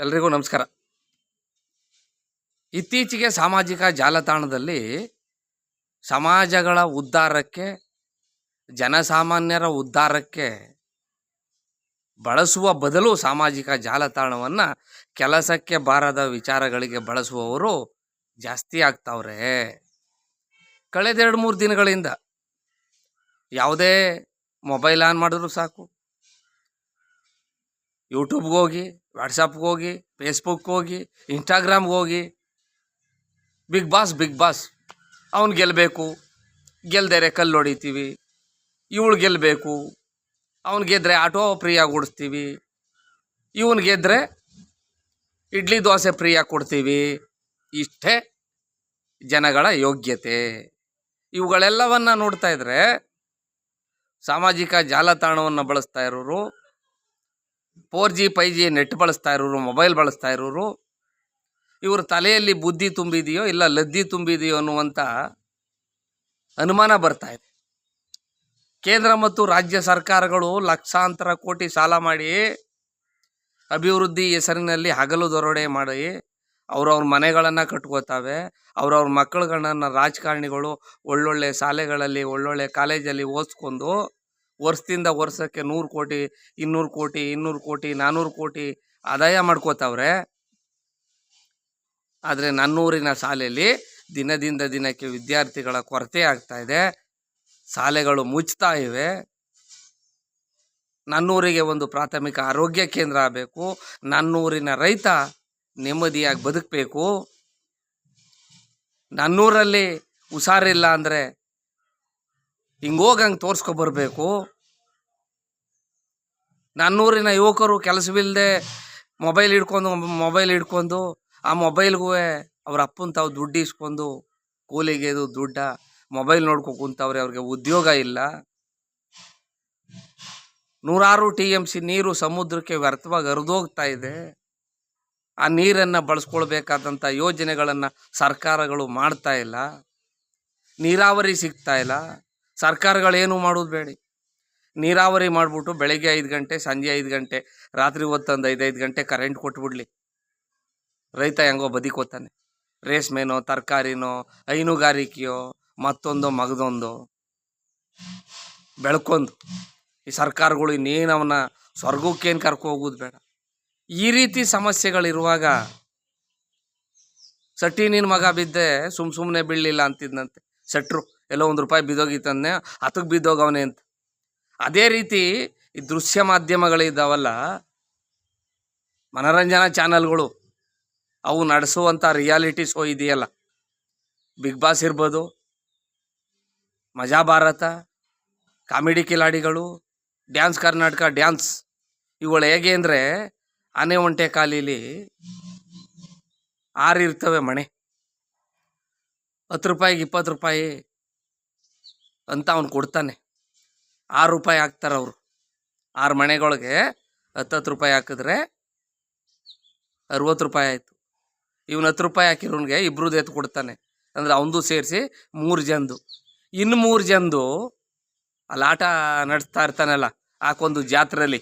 ಎಲ್ರಿಗೂ ನಮಸ್ಕಾರ. ಇತ್ತೀಚೆಗೆ ಸಾಮಾಜಿಕ ಜಾಲತಾಣದಲ್ಲಿ ಸಮಾಜಗಳ ಉದ್ಧಾರಕ್ಕೆ, ಜನಸಾಮಾನ್ಯರ ಉದ್ಧಾರಕ್ಕೆ ಬಳಸುವ ಬದಲು ಸಾಮಾಜಿಕ ಜಾಲತಾಣವನ್ನು ಕೆಲಸಕ್ಕೆ ಬಾರದ ವಿಚಾರಗಳಿಗೆ ಬಳಸುವವರು ಜಾಸ್ತಿ ಆಗ್ತಾವ್ರೆ. ಕಳೆದ ಎರಡು ಮೂರು ದಿನಗಳಿಂದ ಯಾವುದೇ ಮೊಬೈಲ್ ಆನ್ ಮಾಡಿದ್ರು ಸಾಕು. ಯೂಟ್ಯೂಬ್ಗೆ ಹೋಗಿ ವಾಟ್ಸಪ್ಗೆ ಹೋಗಿ ಫೇಸ್ಬುಕ್ ಹೋಗಿ, ಇನ್ಸ್ಟಾಗ್ರಾಮ್ಗೆ ಹೋಗಿ. Bigg Boss Bigg Boss. ಅವ್ನು ಗೆಲ್ಲಬೇಕು ಗೆಲ್ದೇರೆ ಕಲ್ಲು ಹೊಡಿತೀವಿ. ಇವಳು ಗೆಲ್ಲಬೇಕು ಅವ್ನು ಗೆದ್ದರೆ ಆಟೋ ಫ್ರೀಯಾಗಿ ಓಡಿಸ್ತೀವಿ. ಇವನು ಗೆದ್ದರೆ ಇಡ್ಲಿ ದೋಸೆ ಫ್ರೀಯಾಗಿ ಕೊಡ್ತೀವಿ. ಇಷ್ಟೇ ಜನಗಳ ಯೋಗ್ಯತೆ. ಇವುಗಳೆಲ್ಲವನ್ನು ನೋಡ್ತಾ ಇದ್ರೆ ಸಾಮಾಜಿಕ ಜಾಲತಾಣವನ್ನು ಬಳಸ್ತಾ ಇರೋರು four G five G net ಬಳಸ್ತಾ ಇರೋರು, ಮೊಬೈಲ್ ಬಳಸ್ತಾ ಇರೋರು, ಇವ್ರ ತಲೆಯಲ್ಲಿ ಬುದ್ಧಿ ತುಂಬಿದೆಯೋ ಇಲ್ಲ ಲದ್ದಿ ತುಂಬಿದೆಯೋ ಅನ್ನುವಂಥ ಅನುಮಾನ ಬರ್ತಾ ಇದೆ. ಕೇಂದ್ರ ಮತ್ತು ರಾಜ್ಯ ಸರ್ಕಾರಗಳು ಲಕ್ಷಾಂತರ ಕೋಟಿ ಸಾಲ ಮಾಡಿ ಅಭಿವೃದ್ಧಿ ಹೆಸರಿನಲ್ಲಿ ಹಗಲು ದರೋಡೆ ಮಾಡಿ ಅವ್ರವ್ರ ಮನೆಗಳನ್ನು ಕಟ್ಕೋತಾವೆ, ಅವ್ರವ್ರ ಮಕ್ಕಳುಗಳನ್ನ ರಾಜಕಾರಣಿಗಳು ಒಳ್ಳೊಳ್ಳೆ ಶಾಲೆಗಳಲ್ಲಿ, ಒಳ್ಳೊಳ್ಳೆ ಕಾಲೇಜಲ್ಲಿ ಓದಿಸ್ಕೊಂಡು ವರ್ಷದಿಂದ ವರ್ಷಕ್ಕೆ ನೂರು ಕೋಟಿ, ಇನ್ನೂರು ಕೋಟಿ ಇನ್ನೂರು ಕೋಟಿ ನಾನ್ನೂರು ಕೋಟಿ ಆದಾಯ ಮಾಡ್ಕೋತಾವ್ರೆ. ಆದರೆ ನನ್ನೂರಿನ ಶಾಲೆಯಲ್ಲಿ ದಿನದಿಂದ ದಿನಕ್ಕೆ ವಿದ್ಯಾರ್ಥಿಗಳ ಕೊರತೆ ಆಗ್ತಾ ಇದೆ. ಶಾಲೆಗಳು ಮುಚ್ತಾ ಇವೆ. ನನ್ನೂರಿಗೆ ಒಂದು ಪ್ರಾಥಮಿಕ ಆರೋಗ್ಯ ಕೇಂದ್ರ ಆಗಬೇಕು. ನನ್ನೂರಿನ ರೈತ ನೆಮ್ಮದಿಯಾಗಿ ಬದುಕಬೇಕು. ನನ್ನೂರಲ್ಲಿ ಹುಷಾರಿಲ್ಲ ಅಂದರೆ ಹಿಂಗೋಗಿ ಹಂಗೆ ತೋರಿಸ್ಕೊಬರ್ಬೇಕು. ನನ್ನೂರಿನ ಯುವಕರು ಕೆಲಸವಿಲ್ಲದೆ ಮೊಬೈಲ್ ಹಿಡ್ಕೊಂಡು ಮೊಬೈಲ್ ಹಿಡ್ಕೊಂಡು, ಆ ಮೊಬೈಲ್ಗೂ ಅವ್ರ ಅಪ್ಪನ ತಾವು ದುಡ್ಡು ಇಸ್ಕೊಂಡು ಕೂಲಿಗೆ ಇದು ದುಡ್ಡ ಮೊಬೈಲ್ ನೋಡ್ಕೊ ಕುಂತವ್ರೆ, ಅವ್ರಿಗೆ ಉದ್ಯೋಗ ಇಲ್ಲ. ನೂರಾರು ಟಿ ಎಂ ಸಿ ನೀರು ಸಮುದ್ರಕ್ಕೆ ವ್ಯರ್ಥವಾಗಿ ಹರಿದೋಗ್ತಾ ಇದೆ. ಆ ನೀರನ್ನು ಬಳಸ್ಕೊಳ್ಬೇಕಾದಂಥ ಯೋಜನೆಗಳನ್ನು ಸರ್ಕಾರಗಳು ಮಾಡ್ತಾ ಇಲ್ಲ. ನೀರಾವರಿ ಸಿಗ್ತಾ ಇಲ್ಲ. ಸರ್ಕಾರಗಳೇನು ಮಾಡೋದು ಬೇಡಿ. ನೀರಾವರಿ ಮಾಡಿಬಿಟ್ಟು ಬೆಳಗ್ಗೆ ಐದು ಗಂಟೆ, ಸಂಜೆ ಐದು ಗಂಟೆ, ರಾತ್ರಿ ಹೊತ್ತೊಂದು ಐದೈದು ಗಂಟೆ ಕರೆಂಟ್ ಕೊಟ್ಬಿಡ್ಲಿ. ರೈತ ಹೆಂಗೋ ಬದಿಕೋತಾನೆ. ರೇಷ್ಮೆನೋ, ತರಕಾರಿನೋ, ಹೈನುಗಾರಿಕೆಯೋ, ಮತ್ತೊಂದು, ಮಗದೊಂದು ಬೆಳ್ಕೊಂಡು ಈ ಸರ್ಕಾರಗಳು ಇನ್ನೇನು ಅವನ್ನ ಸ್ವರ್ಗಕ್ಕೇನು ಕರ್ಕೊ ಹೋಗೋದು ಬೇಡ. ಈ ರೀತಿ ಸಮಸ್ಯೆಗಳಿರುವಾಗ ಸಟ್ಟಿ ನಿನ್ನ ಮಗ ಬಿದ್ದೆ ಸುಮ್ ಸುಮ್ಮನೆ ಬೀಳಲಿಲ್ಲ ಅಂತಿದ್ನಂತೆ. ಸಟ್ರು ಎಲ್ಲೋ ಒಂದು ರೂಪಾಯಿ ಬಿದ್ದೋಗಿತ್ತಂದೆ ಹತಕ್ಕೆ ಬಿದ್ದೋಗವನೆ ಅಂತ. ಅದೇ ರೀತಿ ಈ ದೃಶ್ಯ ಮಾಧ್ಯಮಗಳಿದ್ದಾವಲ್ಲ ಮನರಂಜನಾ ಚಾನಲ್ಗಳು, ಅವು ನಡೆಸುವಂಥ ರಿಯಾಲಿಟಿ ಶೋ ಇದೆಯಲ್ಲ. ಬಿಗ್ ಬಾಸ್ ಇರ್ಬೋದು, Majaa Bharatha, comedy Khiladigalu, dance Karnataka, dance, ಇವುಗಳು ಹೇಗೆ ಅಂದರೆ, ಆನೆ ಒಂಟೆ ಕಾಲಿಲಿ ಆರು ಇರ್ತವೆ ಮಣೆ. ಹತ್ತು ರೂಪಾಯಿಗೆ ಇಪ್ಪತ್ತು ರೂಪಾಯಿ ಅಂತ ಅವ್ನು ಕೊಡ್ತಾನೆ. ಆರು ರೂಪಾಯಿ ಹಾಕ್ತಾರೆ ಅವರು. ಆರು ಮನೆಗಳಿಗೆ ಹತ್ತತ್ತು ರೂಪಾಯಿ ಹಾಕಿದ್ರೆ ಅರುವತ್ತು ರೂಪಾಯಿ ಆಯಿತು. ಇವನು ಹತ್ತು ರೂಪಾಯಿ ಹಾಕಿರೋನಿಗೆ ಇಬ್ರದ್ದು ಎತ್ತು ಕೊಡ್ತಾನೆ. ಅಂದರೆ ಅವನದು ಸೇರಿಸಿ ಮೂರು ಜನದು. ಇನ್ನು ಮೂರು ಜನದು ಅಲ್ಲಿ ಆಟ ನಡೆಸ್ತಾ ಇರ್ತಾನಲ್ಲ ಹಾಕೊಂದು ಜಾತ್ರೆಯಲ್ಲಿ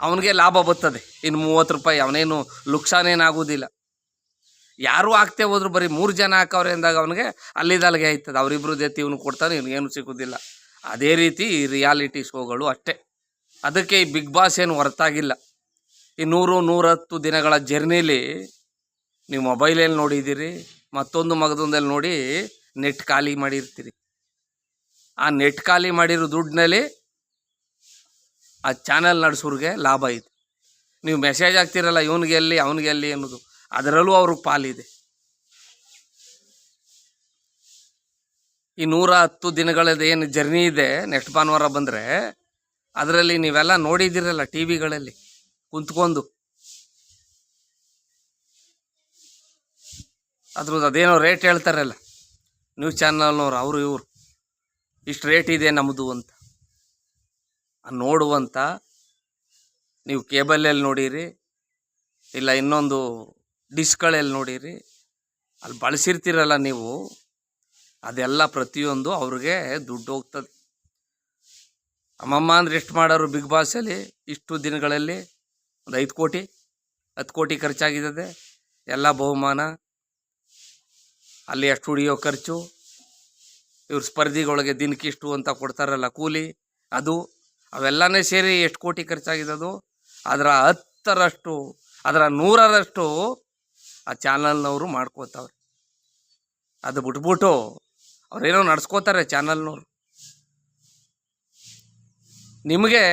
ಅವನಿಗೆ ಲಾಭ ಬರ್ತದೆ. ಇನ್ನು ಮೂವತ್ತು ರೂಪಾಯಿ, ಅವನೇನು ಲುಕ್ಸಾನೇನಾಗೋದಿಲ್ಲ ಯಾರೂ ಆಗ್ತೇ ಹೋದ್ರು ಬರೀ ಮೂರು ಜನ ಹಾಕವ್ರೆ ಅಂದಾಗ ಅವನಿಗೆ ಅಲ್ಲಿದಲ್ಲಿಗೆ ಆಯ್ತದೆ. ಅವರಿಬ್ರು ಜೊತೆ ಇವನು ಕೊಡ್ತಾನೆ ಇವನಿಗೇನು ಸಿಗೋದಿಲ್ಲ. ಅದೇ ರೀತಿ ಈ ರಿಯಾಲಿಟಿ ಶೋಗಳು ಅಷ್ಟೇ. ಅದಕ್ಕೆ ಈ ಬಿಗ್ ಬಾಸ್ ಏನು ಹೊರತಾಗಿಲ್ಲ. ಈ ನೂರು, ನೂರತ್ತು ದಿನಗಳ ಜರ್ನಿಲಿ ನೀವು ಮೊಬೈಲಲ್ಲಿ ನೋಡಿದ್ದೀರಿ, ಮತ್ತೊಂದು ಮಗದೊಂದಲ್ಲಿ ನೋಡಿ ನೆಟ್ ಖಾಲಿ ಮಾಡಿರ್ತೀರಿ. ಆ ನೆಟ್ ಖಾಲಿ ಮಾಡಿರೋ ದುಡ್ಡಿನಲ್ಲಿ ಆ ಚಾನಲ್ ನಡೆಸೋರಿಗೆ ಲಾಭ ಇದೆ ನೀವು ಮೆಸೇಜ್ ಆಗ್ತಿರಲ್ಲ ಇವನಿಗೆ ಎಲ್ಲಿ, ಅವನಿಗೆ ಎಲ್ಲಿ ಅನ್ನೋದು. ಅದರಲ್ಲೂ ಅವ್ರಿಗೆ ಪಾಲಿದೆ. ಈ ನೂರ ಹತ್ತು ದಿನಗಳದ್ದು ಏನು ಜರ್ನಿ ಇದೆ, ನೆಕ್ಸ್ಟ್ ಭಾನುವಾರ ಬಂದರೆ, ಅದರಲ್ಲಿ ನೀವೆಲ್ಲ ನೋಡಿದ್ದೀರಲ್ಲ ಟಿ ವಿಗಳಲ್ಲಿ ಕುಂತ್ಕೊಂಡು. ಅದ್ರದ್ದು ಅದೇನೋ ರೇಟ್ ಹೇಳ್ತಾರಲ್ಲ, ನ್ಯೂಸ್ ಚಾನಲ್ನವ್ರು, ಅವರು ಇವರು. ಇಷ್ಟು ರೇಟ್ ಇದೆ ನಮ್ಮದು ಅಂತ. ಆ ನೋಡುವಂಥ ನೀವು ಕೇಬಲಲ್ಲಿ ನೋಡಿರಿ, ಇಲ್ಲ ಇನ್ನೊಂದು ಡಿಸ್ಗಳಲ್ಲಿ ನೋಡಿರಿ ಅಲ್ಲಿ ಬಳಸಿರ್ತೀರಲ್ಲ ನೀವು, ಅದೆಲ್ಲ ಪ್ರತಿಯೊಂದು ಅವ್ರಿಗೆ ದುಡ್ಡು ಹೋಗ್ತದೆ. ಅಮ್ಮಮ್ಮ ಅಂದ್ರೆ ಎಷ್ಟು ಮಾಡೋರು ಬಿಗ್ ಬಾಸಲ್ಲಿ, ಇಷ್ಟು ದಿನಗಳಲ್ಲಿ ಒಂದು ಐದು ಕೋಟಿ, ಹತ್ತು ಕೋಟಿ ಖರ್ಚಾಗಿದ್ದದೆ ಎಲ್ಲ ಬಹುಮಾನ, ಅಲ್ಲಿ ಎಷ್ಟು ಸ್ಟುಡಿಯೋ ಖರ್ಚು, ಇವ್ರ ಸ್ಪರ್ಧಿಗಳಿಗೆ ದಿನಕ್ಕಿಷ್ಟು ಅಂತ ಕೊಡ್ತಾರಲ್ಲ ಕೂಲಿ, ಅದು, ಅವೆಲ್ಲನೇ ಸೇರಿ ಎಷ್ಟು ಕೋಟಿ ಖರ್ಚಾಗಿದ್ದದು, ಅದರ ಹತ್ತರಷ್ಟು, ಅದರ ನೂರರಷ್ಟು ಆ ಚಾನಲ್ನವರು ಮಾಡ್ಕೋತಾವ್ರೆ. ಅದು ಬಿಟ್ಬಿಟ್ಟು ಅವ್ರೇನೋ ನಡ್ಸ್ಕೋತಾರೆ ಚಾನಲ್ನವ್ರು. ನಿಮಗೆ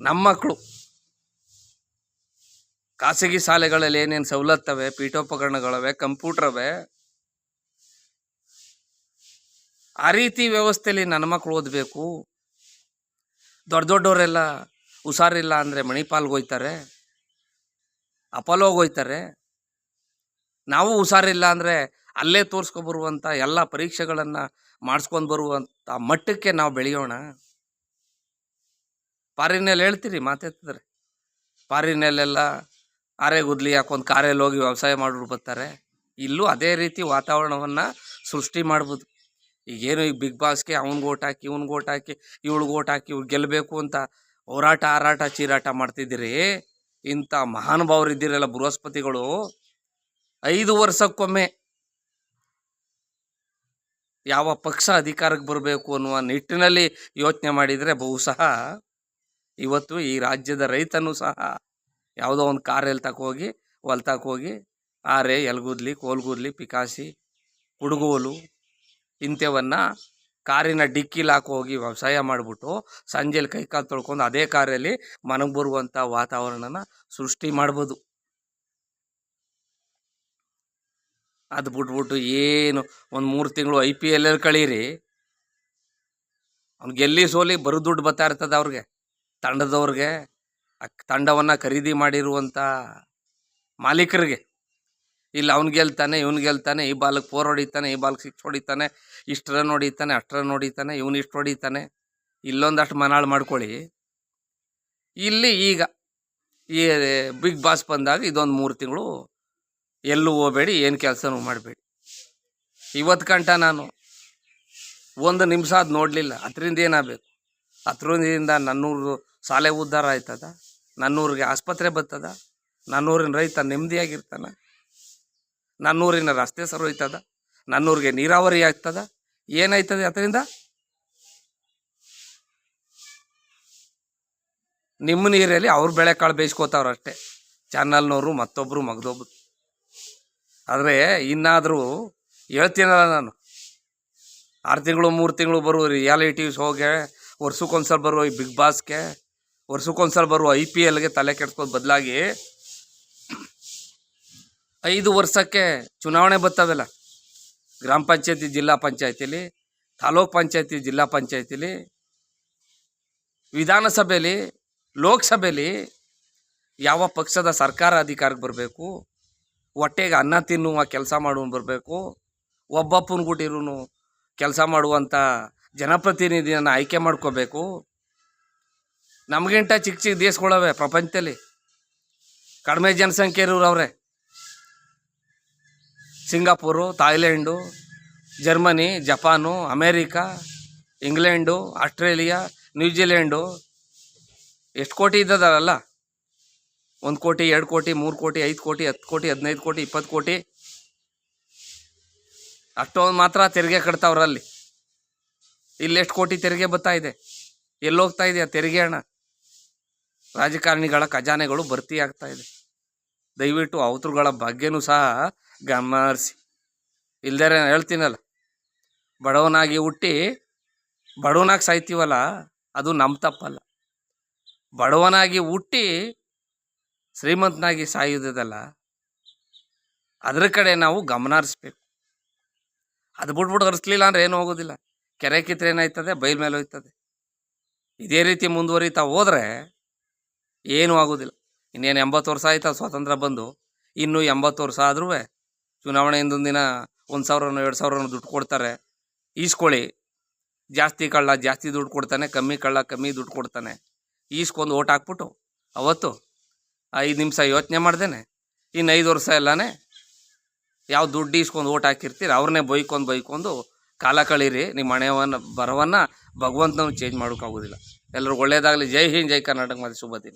ನಮ್ಮ ಮಕ್ಕಳು ಖಾಸಗಿ ಶಾಲೆಗಳಲ್ಲಿ ಏನೇನು ಸವಲತ್ತವೆ, ಪೀಠೋಪಕರಣಗಳವೆ, ಕಂಪ್ಯೂಟ್ರವೆ, ಆ ರೀತಿ ವ್ಯವಸ್ಥೆಯಲ್ಲಿ ನನ್ನ ಮಕ್ಕಳು ಓದಬೇಕು. ದೊಡ್ಡ ದೊಡ್ಡವರೆಲ್ಲ ಹುಷಾರಿಲ್ಲ ಅಂದರೆ ಮಣಿಪಾಲ್ಗೆ ಹೋಯ್ತಾರೆ. ಅಪೋಲೋಗೆ ಹೋಗ್ತಾರೆ. ನಾವು ಹುಷಾರಿಲ್ಲ ಅಂದರೆ ಅಲ್ಲೇ ತೋರಿಸ್ಕೊಬರುವಂಥ ಎಲ್ಲ ಪರೀಕ್ಷೆಗಳನ್ನು ಮಾಡಿಸ್ಕೊಂಡು ಬರುವಂಥ ಮಟ್ಟಕ್ಕೆ ನಾವು ಬೆಳೆಯೋಣ. ಪಾರಿನಲ್ಲಿ ಹೇಳ್ತೀರಿ ಮಾತಾಡ್ತಿದ್ರೆ ಪಾರಿನಲ್ಲೆಲ್ಲ ಆರೆ ಗುದ್ಲಿ ಹಾಕೊಂಡು ಕಾರಲ್ಲಿ ಹೋಗಿ ವ್ಯವಸಾಯ ಮಾಡಿಬಿಟ್ಟು ಬರ್ತಾರೆ. ಇಲ್ಲೂ ಅದೇ ರೀತಿ ವಾತಾವರಣವನ್ನು ಸೃಷ್ಟಿ ಮಾಡ್ಬೋದು. ಈಗೇನು ಈಗ ಬಿಗ್ ಬಾಸ್ಗೆ ಅವ್ನಿಗೆ ಓಟ್ ಹಾಕಿ, ಇವ್ನಿಗೆ ಓಟ್ ಹಾಕಿ, ಇವಳಿಗೆ ಓಟ್ ಹಾಕಿ ಇವ್ರು ಗೆಲ್ಲಬೇಕು ಅಂತ ಹೋರಾಟ, ಹಾರಾಟ, ಚೀರಾಟ ಮಾಡ್ತಿದ್ದೀರಿ. ಇಂಥ ಮಹಾನುಭಾವರು ಇದ್ದೀರಲ್ಲ ಬೃಹಸ್ಪತಿಗಳು. ಐದು ವರ್ಷಕ್ಕೊಮ್ಮೆ ಯಾವ ಪಕ್ಷ ಅಧಿಕಾರಕ್ಕೆ ಬರಬೇಕು ಅನ್ನುವ ನಿಟ್ಟಿನಲ್ಲಿ ಯೋಚನೆ ಮಾಡಿದರೆ ಬಹುಶಃ ಇವತ್ತು ಈ ರಾಜ್ಯದ ರೈತನೂ ಸಹ ಯಾವುದೋ ಒಂದು ಕಾರಲ್ಲಿ ತಕೋಗಿ ಹೋಗಿ, ಆರೆ, ಎಲ್ಗುದ್ಲಿ, ಕೋಲ್ಗುದ್ಲಿ, ಪಿಕಾಸಿ, ಕುಡುಗೋಲು, ಇಂಥವನ್ನ ಕಾರಿನ ಡಿಕ್ಕಿಲಿ ಹಾಕಿ ಹೋಗಿ ವ್ಯವಸಾಯ ಮಾಡಿಬಿಟ್ಟು ಸಂಜೆಲಿ ಕೈಕಾಲು ತೊಳ್ಕೊಂಡು ಅದೇ ಕಾರಲ್ಲಿ ಮನಗೆ ಬರುವಂಥ ವಾತಾವರಣನ ಸೃಷ್ಟಿ ಮಾಡ್ಬೋದು. ಅದು ಬಿಟ್ಬಿಟ್ಟು ಏನು ಒಂದು ಮೂರು ತಿಂಗಳು ಐ ಪಿ ಎಲ್ ಕಳೀರಿ. ಅವ್ನಿಗೆ ಗೆಲ್ಲಿ ಸೋಲಿ ಬರೋ ದುಡ್ಡು ಬರ್ತಾ ಇರ್ತದೆ ಅವ್ರಿಗೆ, ತಂಡದವ್ರಿಗೆ ಆ ತಂಡವನ್ನು ಖರೀದಿ ಮಾಡಿರುವಂಥ ಮಾಲೀಕರಿಗೆ. ಇಲ್ಲಿ ಅವ್ನು ಗೆಲ್ತಾನೆ, ಇವ್ನು ಗೆಲ್ತಾನೆ, ಈ ಬಾಲಕ್ಕೆ ಫೋರ್ ಹೊಡಿತಾನೆ, ಈ ಬಾಲ್ಗೆ ಸಿಕ್ಸ್ ಹೊಡಿತಾನೆ ಇಷ್ಟು ರನ್ ಹೊಡಿತಾನೆ ಅಷ್ಟು ರನ್ ಹೊಡಿತಾನೆ, ಇವ್ನು ಇಷ್ಟು ಹೊಡಿತಾನೆ, ಇಲ್ಲೊಂದಷ್ಟು ಮನಾಳು ಮಾಡ್ಕೊಳ್ಳಿ. ಇಲ್ಲಿ ಈಗ ಈ ಬಿಗ್ ಬಾಸ್ ಬಂದಾಗ ಇದೊಂದು ಮೂರು ತಿಂಗಳು ಎಲ್ಲೂ ಹೋಗಬೇಡಿ, ಏನು ಕೆಲಸನೂ ಮಾಡಬೇಡಿ. ಇವತ್ತು ಗಂಟ ನಾನು ಒಂದು ನಿಮಿಷ ಅದು ನೋಡಲಿಲ್ಲ, ಅದರಿಂದ ಏನಾಗಬೇಕು? ಹತ್ರದಿಂದ ನನ್ನೂರು ಶಾಲೆ ಉದ್ಧಾರ ಆಯ್ತದ? ನನ್ನೂರಿಗೆ ಆಸ್ಪತ್ರೆ ಬರ್ತದ? ನನ್ನೂರಿನ ರೈತ ನೆಮ್ಮದಿಯಾಗಿರ್ತಾನ? ನನ್ನೂರಿನ ರಸ್ತೆ ಸರೋಯ್ತದ, ನನ್ನೂರಿಗೆ ನೀರಾವರಿ ಆಗ್ತದ, ಏನಾಯ್ತದೆ ಅದರಿಂದ? ನಿಮ್ಮ ನೀರಲ್ಲಿ ಅವ್ರ ಬೆಳೆ ಕಾಳು ಬೇಯಿಸ್ಕೋತಾವ್ರು ಅಷ್ಟೇ. ಚಾನಲ್ನವರು ಮತ್ತೊಬ್ಬರು ಮಗದೊಬ್ರು. ಆದರೆ ಇನ್ನಾದರೂ ಹೇಳ್ತೀನಲ್ಲ ನಾನು. ಆರು ತಿಂಗಳು, ಮೂರು ತಿಂಗಳು ಬರುವ ರಿಯಾಲಿಟಿ ಶೋಗೆ ವರ್ಷಕ್ಕೊಂದ್ಸಲ ಬರುವ ಈ ಬಿಗ್ ಬಾಸ್ಗೆ ವರ್ಷಕ್ಕೊಂದ್ಸಲ ಬರುವ ಐ ಪಿ ಎಲ್ಗೆ ತಲೆ ಕೆಡ್ಸ್ಕೊಂಡು ಬದಲಾಗಿ ಐದು ವರ್ಷಕ್ಕೆ ಚುನಾವಣೆ ಬರ್ತದಲ್ಲ. ಗ್ರಾಮ ಪಂಚಾಯತಿ, ಜಿಲ್ಲಾ ಪಂಚಾಯತಿಲಿ, ತಾಲೂಕ್ ಪಂಚಾಯತಿ, ಜಿಲ್ಲಾ ಪಂಚಾಯತಿಲಿ ವಿಧಾನಸಭೆಯಲ್ಲಿ ಲೋಕಸಭೆಯಲ್ಲಿ ಯಾವ ಪಕ್ಷದ ಸರ್ಕಾರ ಅಧಿಕಾರಕ್ಕೆ ಬರಬೇಕು, ಹೊಟ್ಟೆಗೆ ಅನ್ನ ತಿನ್ನುವ ಕೆಲಸ ಮಾಡುವ ಬರಬೇಕು, ಒಬ್ಬಪ್ಪನ ಗುಟಿರೂ ಕೆಲಸ ಮಾಡುವಂಥ ಜನಪ್ರತಿನಿಧಿಯನ್ನು ಆಯ್ಕೆ ಮಾಡ್ಕೋಬೇಕು. ನಮಗಿಂತ ಚಿಕ್ಕ ಚಿಕ್ಕ ದೇಶಗಳವೆ ಪ್ರಪಂಚದಲ್ಲಿ. ಕಡಿಮೆ ಜನಸಂಖ್ಯೆ ಇರೋರವ್ರೆ Singapore, Thailand, Germany, Japan, America, England, Australia, New Zealand. ಎಷ್ಟು ಕೋಟಿ ಇದ್ದದಲ್ಲ? ಒಂದು ಕೋಟಿ, ಎರಡು ಕೋಟಿ, ಮೂರು ಕೋಟಿ, ಐದು ಕೋಟಿ, ಹತ್ತು ಕೋಟಿ, ಹದಿನೈದು ಕೋಟಿ, ಇಪ್ಪತ್ತು ಕೋಟಿ. ಅಷ್ಟೊಂದು ಮಾತ್ರ ತೆರಿಗೆ ಕಟ್ತಾವ್ರಲ್ಲಿ ಇಲ್ಲೆಷ್ಟು ಕೋಟಿ ತೆರಿಗೆ ಬರ್ತಾ ಇದೆ? ಎಲ್ಲೋಗ್ತಾ ಇದೆ ತೆರಿಗೆ ಹಣ? ರಾಜಕಾರಣಿಗಳ ಖಜಾನೆಗಳು ಭರ್ತಿ ಆಗ್ತಾ ಇದೆ. ದಯವಿಟ್ಟು ಅವತರುಗಳ ಬಗ್ಗೆನೂ ಸಹ ಗಮನ ಹರಿಸಿ ಇಲ್ದೇ ನಾನು ಹೇಳ್ತೀನಲ್ಲ, ಬಡವನಾಗಿ ಹುಟ್ಟಿ ಬಡವನಾಗಿ ಸಾಯ್ತೀವಲ್ಲ, ಅದು ನಮ್ಮ ತಪ್ಪಲ್ಲ. ಬಡವನಾಗಿ ಹುಟ್ಟಿ ಶ್ರೀಮಂತನಾಗಿ ಸಾಯೋದಲ್ಲ ಅದ್ರ ಕಡೆ ನಾವು ಗಮನ ಹರಿಸ್ಬೇಕು ಅದು ಬಿಟ್ಬಿಟ್ಟು ಹರಿಸ್ಲಿಲ್ಲ ಅಂದ್ರೆ ಏನು ಹೋಗೋದಿಲ್ಲ. ಕೆರೆ ಕಿತ್ತರೆ ಏನಾಯ್ತದೆ, ಬೈಲ್ ಮೇಲೆ ಹೋಯ್ತದೆ. ಇದೇ ರೀತಿ ಮುಂದುವರಿತಾ ಹೋದರೆ ಏನೂ ಆಗೋದಿಲ್ಲ. ಇನ್ನೇನು ಎಂಬತ್ತು ವರ್ಷ ಆಯ್ತು ಸ್ವಾತಂತ್ರ್ಯ ಬಂದು. ಇನ್ನೂ ಎಂಬತ್ತು ವರ್ಷ ಆದ್ರೂ ಚುನಾವಣೆ ಹಿಂದೊಂದು ದಿನ ಒಂದು ಸಾವಿರನೋ ಎರಡು ಸಾವಿರನೋ ದುಡ್ಡು ಕೊಡ್ತಾರೆ. ಈಸ್ಕೊಳ್ಳಿ. ಜಾಸ್ತಿ ಕಳ್ಳ ಜಾಸ್ತಿ ದುಡ್ಡು ಕೊಡ್ತಾನೆ, ಕಮ್ಮಿ ಕಳ್ಳ ಕಮ್ಮಿ ದುಡ್ಡು ಕೊಡ್ತಾನೆ. ಈಸ್ಕೊಂಡು ಓಟ್ ಹಾಕ್ಬಿಟ್ಟು ಅವತ್ತು ಐದು ನಿಮಿಷ ಯೋಚನೆ ಮಾಡ್ದೇನೆ. ಇನ್ನು ಐದು ವರ್ಷ ಎಲ್ಲನೇ ಯಾವ ದುಡ್ಡು ಈಸ್ಕೊಂಡು ಓಟ್ ಹಾಕಿರ್ತೀರಿ, ಅವ್ರನ್ನೇ ಬೈಕೊಂಡು ಬೈಕೊಂಡು ಕಾಲ ಕಳೀರಿ, ನಿಮ್ಮ ಮನೆಯವನ್ನು ಬರವನ್ನು ಭಗವಂತನ ಚೇಂಜ್ ಮಾಡೋಕ್ಕಾಗೋದಿಲ್ಲ ಎಲ್ಲರಿಗೂ ಒಳ್ಳೇದಾಗಲಿ. ಜೈ ಹಿಂದ್, ಜೈ ಕರ್ನಾಟಕ. ಮತ್ತು ಶುಭ ದಿನ.